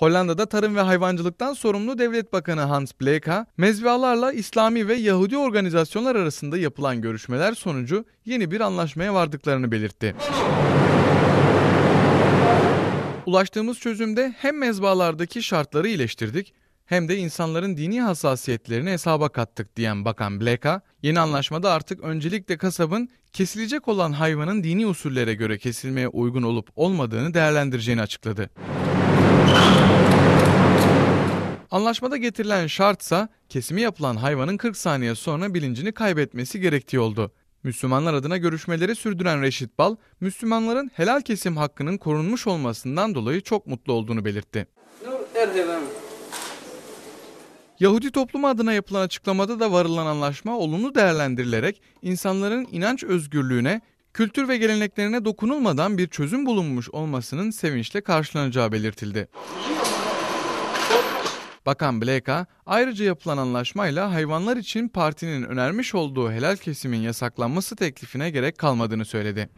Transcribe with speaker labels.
Speaker 1: Hollanda'da tarım ve hayvancılıktan sorumlu Devlet Bakanı Hans Bleka, mezbahalarla İslami ve Yahudi organizasyonlar arasında yapılan görüşmeler sonucu yeni bir anlaşmaya vardıklarını belirtti. Ulaştığımız çözümde hem mezbahalardaki şartları iyileştirdik hem de insanların dini hassasiyetlerini hesaba kattık diyen Bakan Bleka, yeni anlaşmada artık öncelikle kasabın kesilecek olan hayvanın dini usullere göre kesilmeye uygun olup olmadığını değerlendireceğini açıkladı. Anlaşmada getirilen şartsa kesimi yapılan hayvanın 40 saniye sonra bilincini kaybetmesi gerektiği oldu. Müslümanlar adına görüşmeleri sürdüren Reşit Bal, Müslümanların helal kesim hakkının korunmuş olmasından dolayı çok mutlu olduğunu belirtti. Yahudi toplumu adına yapılan açıklamada da varılan anlaşma olumlu değerlendirilerek insanların inanç özgürlüğüne, kültür ve geleneklerine dokunulmadan bir çözüm bulunmuş olmasının sevinçle karşılanacağı belirtildi. Bakan Bleka ayrıca yapılan anlaşmayla hayvanlar için partinin önermiş olduğu helal kesimin yasaklanması teklifine gerek kalmadığını söyledi.